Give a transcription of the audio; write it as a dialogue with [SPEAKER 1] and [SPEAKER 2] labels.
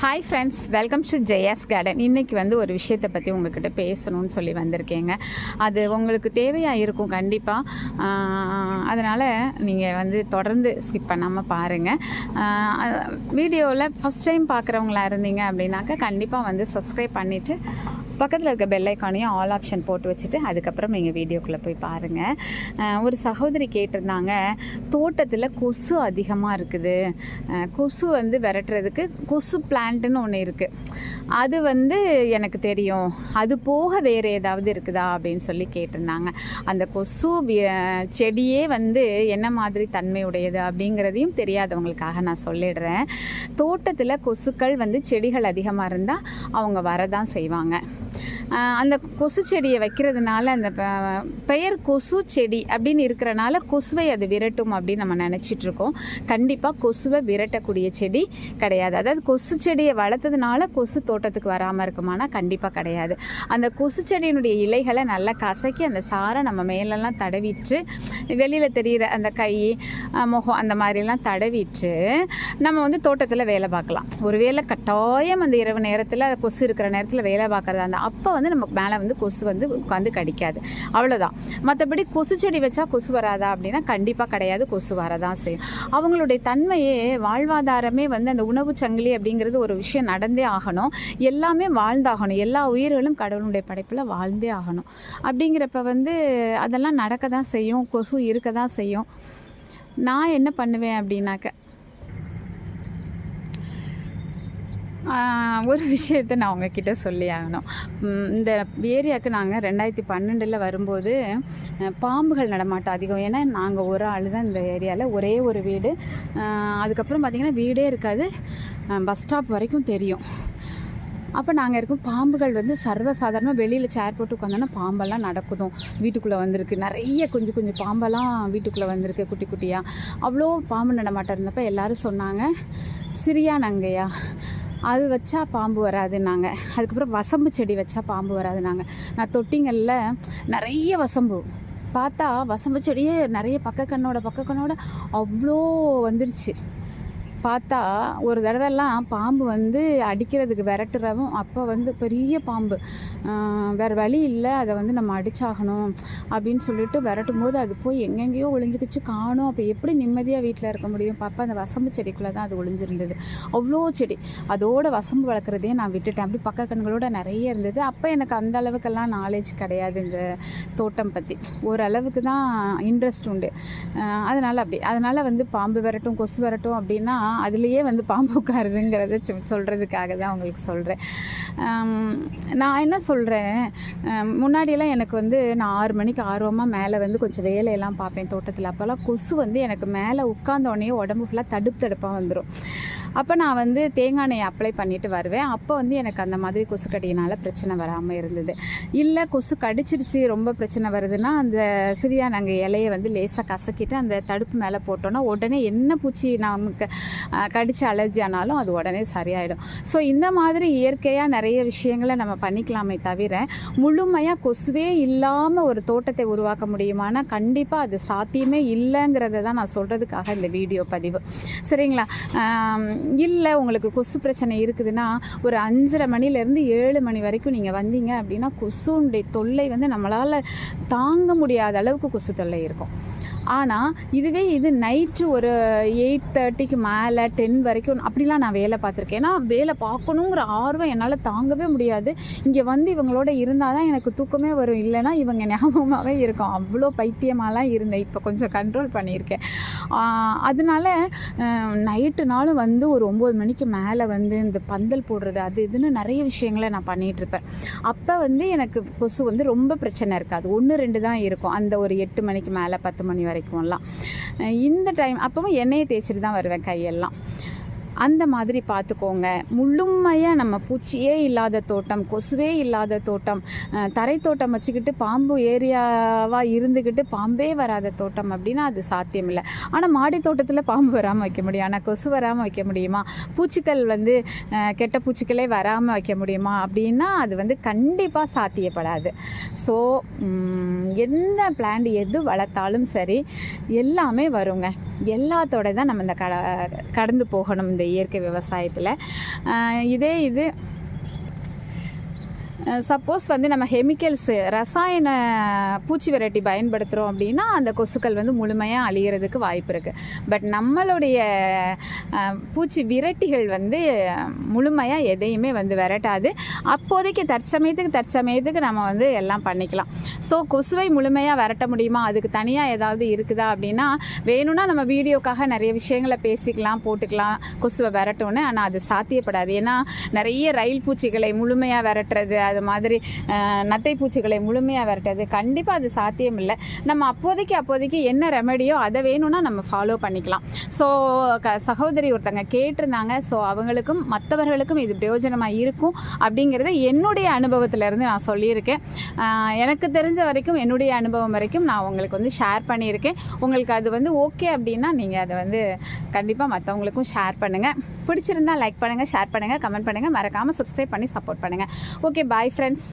[SPEAKER 1] Hi friends welcome to Jaya's garden இன்றைக்கி வந்து ஒரு விஷயத்தை பற்றி உங்ககிட்ட பேசணும்னு சொல்லி வந்திருக்கேங்க. அது உங்களுக்கு தேவையாக இருக்கும் கண்டிப்பாக அதனால் நீங்கள் வந்து தொடர்ந்து ஸ்கிப் பண்ணாமல் பாருங்கள் வீடியோவில் ஃபஸ்ட் டைம் பார்க்குறவங்களா இருந்தீங்க அப்படின்னாக்கா கண்டிப்பாக வந்து சப்ஸ்கிரைப் பண்ணிவிட்டு பக்கத்தில் இருக்க பெல் ஐக்கானையும் ஆல் ஆப்ஷன் போட்டு வச்சுட்டு அதுக்கப்புறம் நீங்கள் வீடியோக்குள்ளே போய் பாருங்கள் ஒரு சகோதரி கேட்டிருந்தாங்க தோட்டத்தில் கொசு அதிகமாக இருக்குது. கொசு வந்து விரட்டுறதுக்கு கொசு பிளான்ட்டுன்னு ஒன்று இருக்குது அது வந்து எனக்கு தெரியும். அது போக வேறு ஏதாவது இருக்குதா? அப்படின்னு சொல்லி கேட்டிருந்தாங்க. அந்த கொசு வி- செடியே வந்து என்ன மாதிரி தன்மையுடையது அப்படிங்கிறதையும் தெரியாதவங்களுக்காக நான் சொல்லிடுறேன். தோட்டத்தில் கொசுக்கள் வந்து செடிகள் அதிகமாக இருந்தால் அவங்க வரதான் செய்வாங்க. அந்த கொசு செடியை வைக்கிறதுனால அந்த ப- பெயர் கொசு செடி அப்படின்னு இருக்கிறனால கொசுவை அது விரட்டும் அப்படின்னு நம்ம நினச்சிட்ருக்கோம் கண்டிப்பாக கொசுவை விரட்டக்கூடிய செடி கிடையாது. அதாவது கொசு செடியை வளர்த்ததுனால கொசு தோட்டத்துக்கு வராமல் இருக்குமானா கண்டிப்பாக கிடையாது. அந்த கொசு செடியினுடைய இலைகளை நல்லா கசக்கி அந்த சாரை நம்ம மேலெல்லாம் தடவிட்டு வெளியில் தெரிகிற அந்த கை முகம் அந்த மாதிரிலாம் தடவிட்டு நம்ம வந்து தோட்டத்தில் வேலை பார்க்கலாம். ஒருவேளை கட்டாயம் அந்த இரவு நேரத்தில் கொசு இருக்கிற நேரத்தில் வேலை பார்க்குறது அந்த அப்போ வந்து நமக்கு மேலே வந்து கொசு வந்து உட்காந்து கடிக்காது. அவ்வளோதான் மற்றபடி கொசு செடி வச்சா கொசு வராதா அப்படின்னா கண்டிப்பாக கிடையாது. கொசு வரதான் செய்யும். அவங்களுடைய தன்மையே வாழ்வாதாரமே வந்து அந்த உணவு சங்கிலி அப்படிங்கிறது ஒரு விஷயம் நடந்தே ஆகணும். எல்லாமே வாழ்ந்தாகணும். எல்லா உயிர்களும் கடவுளுடைய படைப்பில் வாழ்ந்தே ஆகணும். அப்படிங்கிறப்ப வந்து அதெல்லாம் நடக்க தான் செய்யும். கொசு இருக்க தான் செய்யும். நான் என்ன பண்ணுவேன் அப்படின்னாக்க ஒரு விஷயத்த நான் உங்ககிட்ட சொல்லி ஆகணும். இந்த ஏரியாவுக்கு நாங்கள் ரெண்டாயிரத்தி பன்னெண்டில் வரும்போது பாம்புகள் நடமாட்டம் அதிகம். ஏன்னா நாங்கள் ஒரு ஆள் தான் இந்த ஏரியாவில் ஒரே ஒரு வீடு. அதுக்கப்புறம் பார்த்திங்கன்னா வீடே இருக்காது. பஸ் ஸ்டாப் வரைக்கும் தெரியும். அப்போ நாங்கள் இருக்கும் பாம்புகள் வந்து சர்வசாதாரணமாக வெளியில் சேர் போட்டு உட்காந்தோன்னா பாம்பெல்லாம் நடக்குதும். வீட்டுக்குள்ளே வந்திருக்கு. நிறைய கொஞ்சம் கொஞ்சம் பாம்பெல்லாம் வீட்டுக்குள்ளே வந்திருக்கு குட்டி குட்டியாக அவ்வளோ பாம்பு நடமாட்டம் இருந்தப்போ எல்லாரும் சொன்னாங்க சிரியா நங்கையா? அது வச்சா பாம்பு வராதுன்னாங்க. அதுக்கப்புறம் வசம்பு செடி வச்சா பாம்பு வராதுன்னாங்க. நான் தொட்டிங்களில் நிறைய வசம்பு பார்த்தா வசம்பு செடியே நிறைய பக்க கண்ணோட பக்க கண்ணோட அவ்வளோ வந்துருச்சு. பார்த்தா ஒரு தடவைலாம் பாம்பு வந்து அடிக்கிறதுக்கு விரட்டுறவும் அப்போ வந்து பெரிய பாம்பு. வேறு வழி இல்லை அதை வந்து நம்ம அடிச்சாகணும் அப்படின்னு சொல்லிட்டு விரட்டும் போது அது போய் எங்கெங்கேயோ ஒளிஞ்சுக்கிச்சு காணும். அப்போ எப்படி நிம்மதியாக வீட்டில் இருக்க முடியும்? பாப்பா அந்த வசம்பு செடிக்குள்ளே தான் அது ஒளிஞ்சிருந்தது. அவ்வளோ செடி. அதோட வசம்பு வளர்க்குறதே நான் விட்டுட்டேன். அப்படி பக்க கண்களோட நிறைய இருந்தது. அப்போ எனக்கு அந்த அளவுக்கெல்லாம் நாலேஜ் கிடையாது இந்த தோட்டம் பற்றி ஓரளவுக்கு தான் இன்ட்ரெஸ்ட் உண்டு. அதனால் அப்படி. அதனால் வந்து பாம்பு விரட்டும் கொசு விரட்டும் அப்படின்னா அதுலேயே வந்து பாம்பு உட்காருதுங்கிறத சொ- தான் உங்களுக்கு சொல்கிறேன் நான் என்ன சொல்கிறேன் முன்னாடியெல்லாம் எனக்கு வந்து நான் ஆறு மணிக்கு ஆர்வமாக மேலே வந்து கொஞ்சம் வேலையெல்லாம் பார்ப்பேன் தோட்டத்தில். அப்போல்லாம் கொசு வந்து எனக்கு மேலே உட்கார்ந்த உடனே உடம்பு ஃபுல்லாக தடுப்பு தடுப்பாக வந்துடும் அப்போ நான் வந்து தேங்காய் எண்ணெய் அப்ளை பண்ணிட்டு வருவேன். அப்போ வந்து எனக்கு அந்த மாதிரி கொசு கடியினால் பிரச்சனை வராமல் இருந்தது. இல்லை கொசு கடிச்சிருச்சு ரொம்ப பிரச்சனை வருதுன்னா அந்த சிறியா நாங்கள் இலையை வந்து லேசாக கசக்கிட்டு அந்த தடுப்பு மேலே போட்டோன்னா உடனே என்ன பூச்சி நமக்கு கடிச்சு அலர்ஜி ஆனாலும் அது உடனே சரியாயிடும். ஸோ இந்த மாதிரி இயற்கையாக நிறைய விஷயங்களை நம்ம பண்ணிக்கலாமே தவிர முழுமையாக கொசுவே இல்லாமல் ஒரு தோட்டத்தை உருவாக்க முடியுமானா கண்டிப்பாக அது சாத்தியமே இல்லைங்கிறத தான் நான் சொல்கிறதுக்காக இந்த வீடியோ பதிவு. சரிங்களா? இல்லை உங்களுக்கு கொசு பிரச்சனை இருக்குதுன்னா ஒரு அஞ்சரை மணிலேருந்து ஏழு மணி வரைக்கும் நீங்கள் வந்தீங்க அப்படின்னா கொசுனுடைய தொல்லை வந்து நம்மளால் தாங்க முடியாத அளவுக்கு கொசு தொல்லை இருக்கும். ஆனால் இதுவே இது நைட்டு ஒரு எயிட் தேர்ட்டிக்கு மேலே டென் வரைக்கும் அப்படிலாம் நான் வேலை பார்த்துருக்கேன். ஏன்னா வேலை பார்க்கணுங்கிற ஆர்வம் என்னால் தாங்கவே முடியாது. இங்கே வந்து இவங்களோட இருந்தால் தான் எனக்கு தூக்கமே வரும். இல்லைன்னா இவங்க ஞாபகமாகவே இருக்கும். அவ்வளோ பைத்தியமாலாம் இருந்தேன். இப்போ கொஞ்சம் கண்ட்ரோல் பண்ணியிருக்கேன். ஆஹ் அதனால நைட்டுனாலும் வந்து ஒரு ஒம்பது மணிக்கு மேலே வந்து இந்த பந்தல் போடுறது அது இதுன்னு நிறைய விஷயங்களை நான் பண்ணிகிட்டு இருப்பேன் அப்போ வந்து எனக்கு கொசு வந்து ரொம்ப பிரச்சனை இருக்காது. ஒன்று ரெண்டு தான் இருக்கும். அந்த ஒரு எட்டு மணிக்கு மேலே பத்து மணி வரைக்கும்லாம் இந்த டைம் அப்பவும் எண்ணெயை தேய்ச்சிட்டு தான் வருவேன் கையெல்லாம். அந்த மாதிரி பார்த்துக்கோங்க. முழுமையாக நம்ம பூச்சியே இல்லாத தோட்டம் கொசுவே இல்லாத தோட்டம் தரை தோட்டம் வச்சுக்கிட்டு பாம்பு ஏரியாவாக இருந்துக்கிட்டு பாம்பே வராத தோட்டம் அப்படின்னா அது சாத்தியமில்லை. ஆனால் மாடி தோட்டத்தில் பாம்பு வராமல் வைக்க முடியும். ஆனால் கொசு வராமல் வைக்க முடியுமா? பூச்சிகள் வந்து கெட்ட பூச்சிகளே வராமல் வைக்க முடியுமா அப்படின்னா அது வந்து கண்டிப்பாக சாத்தியப்படாது. ஸோ எந்த பிளான்ட் எது வளர்த்தாலும் சரி எல்லாமே வருங்க. எல்லாத்தோட தான் நம்ம இந்த கட கடந்து போகணும் இந்த இயற்கை விவசாயத்தில். இதே இது சப்போஸ் வந்து நம்ம கெமிக்கல்ஸு ரசாயன பூச்சி விரட்டி பயன்படுத்துகிறோம் அப்படின்னா அந்த கொசுக்கள் வந்து முழுமையாக அழிகிறதுக்கு வாய்ப்பு இருக்குது பட் நம்மளுடைய பூச்சி விரட்டிகள் வந்து முழுமையாக எதையுமே வந்து விரட்டாது. அப்போதைக்கு தற்சமயத்துக்கு தற்சமயத்துக்கு நம்ம வந்து எல்லாம் பண்ணிக்கலாம். ஸோ கொசுவை முழுமையாக விரட்ட முடியுமா? அதுக்கு தனியாக ஏதாவது இருக்குதா அப்படின்னா வேணும்னா நம்ம வீடியோக்காக நிறைய விஷயங்களை பேசிக்கலாம் போட்டுக்கலாம் கொசுவை விரட்டோன்னு ஆனால் அது சாத்தியப்படாது. ஏன்னா நிறைய ரயில் பூச்சிகளை முழுமையாக விரட்டுறது அது மாதிரி நத்தை பூச்சிகளை முழுமையாக விரட்டுறது கண்டிப்பாக அது சாத்தியம் இல்லை நம்ம அப்போதைக்கு அப்போதைக்கு என்ன ரெமெடியோ அதை வேணும்னா நம்ம ஃபாலோ பண்ணிக்கலாம். ஸோ க சகோதரி ஒருத்தங்க கேட்டிருந்தாங்க. ஸோ அவங்களுக்கும் மற்றவர்களுக்கும் இது பிரயோஜனமாக இருக்கும் அப்படிங்கிறத என்னுடைய அனுபவத்திலேருந்து நான் சொல்லியிருக்கேன். எனக்கு தெரிஞ்ச வரைக்கும் என்னுடைய அனுபவம் வரைக்கும் நான் உங்களுக்கு வந்து ஷேர் பண்ணியிருக்கேன். உங்களுக்கு அது வந்து ஓகே அப்படின்னா நீங்கள் அதை வந்து கண்டிப்பாக மற்றவங்களுக்கும் ஷேர் பண்ணுங்கள் பிடிச்சிருந்தா லைக் பண்ணுங்கள் ஷேர் பண்ணுங்கள் கமெண்ட் பண்ணுங்கள் மறக்காமல் சப்ஸ்கிரைப் பண்ணி சப்போர்ட் பண்ணுங்கள் ஓகே பாய் ஃப்ரெண்ட்ஸ்